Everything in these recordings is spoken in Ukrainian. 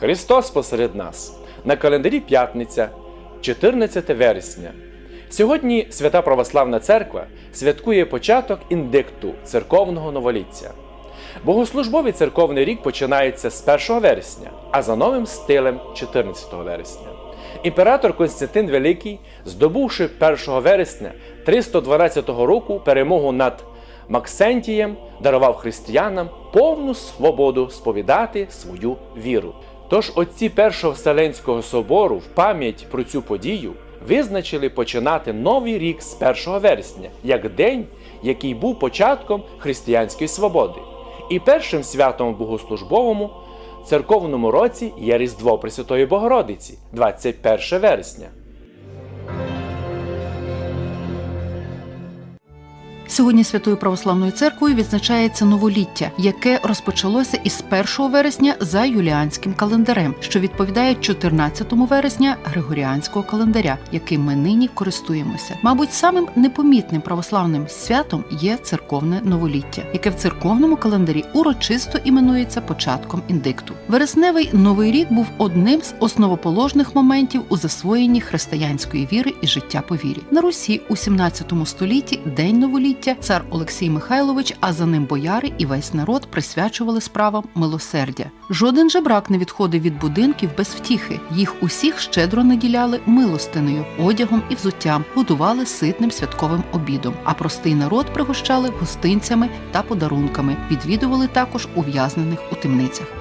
Христос посеред нас на календарі п'ятниця, 14 вересня. Сьогодні Свята Православна Церква святкує початок індикту церковного новоліття. Богослужбовий церковний рік починається з 1 вересня, а за новим стилем 14 вересня. Імператор Константин Великий, здобувши 1 вересня 312 року перемогу над Максентієм, дарував християнам повну свободу сповідати свою віру. Тож отці Першого Вселенського собору в пам'ять про цю подію визначили починати новий рік з 1 вересня, як день, який був початком християнської свободи. І першим святом в богослужбовому церковному році є Різдво Пресвятої Богородиці, 21 вересня. Сьогодні Святою Православною церквою відзначається новоліття, яке розпочалося із 1 вересня за юліанським календарем, що відповідає 14 вересня Григоріанського календаря, яким ми нині користуємося. Мабуть, самим непомітним православним святом є церковне новоліття, яке в церковному календарі урочисто іменується початком індикту. Вересневий новий рік був одним з основоположних моментів у засвоєнні християнської віри і життя по вірі. На Русі у 17 столітті день новоліття цар Олексій Михайлович, а за ним бояри і весь народ присвячували справам милосердя. Жоден жебрак не відходив від будинків без втіхи. Їх усіх щедро наділяли милостиною, одягом і взуттям, годували ситним святковим обідом. А простий народ пригощали гостинцями та подарунками. Відвідували також ув'язнених у темницях.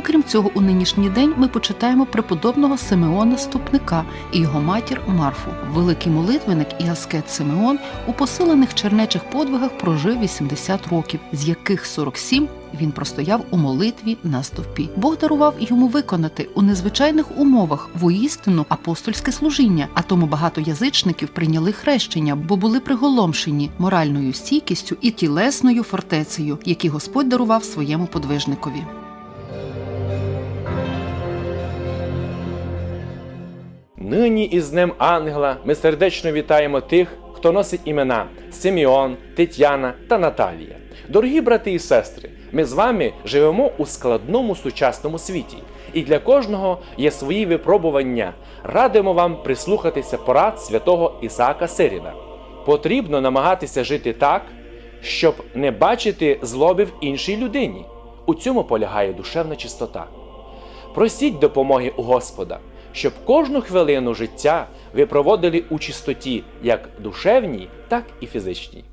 Окрім цього, у нинішній день ми почитаємо преподобного Симеона Ступника і його матір Марфу. Великий молитвенник і аскет Симеон у посилених чернечих подвигах прожив 80 років, з яких 47 він простояв у молитві на стовпі. Бог дарував йому виконати у незвичайних умовах воістину апостольське служіння, а тому багато язичників прийняли хрещення, бо були приголомшені моральною стійкістю і тілесною фортецею, які Господь дарував своєму подвижникові. Нині із Днем Ангела ми сердечно вітаємо тих, хто носить імена Симеон, Тетяна та Наталія. Дорогі брати і сестри, ми з вами живемо у складному сучасному світі, і для кожного є свої випробування. Радимо вам прислухатися порад святого Ісаака Сиріна. Потрібно намагатися жити так, щоб не бачити злоби в іншій людині. У цьому полягає душевна чистота. Просіть допомоги у Господа, щоб кожну хвилину життя ви проводили у чистоті, як душевній, так і фізичній.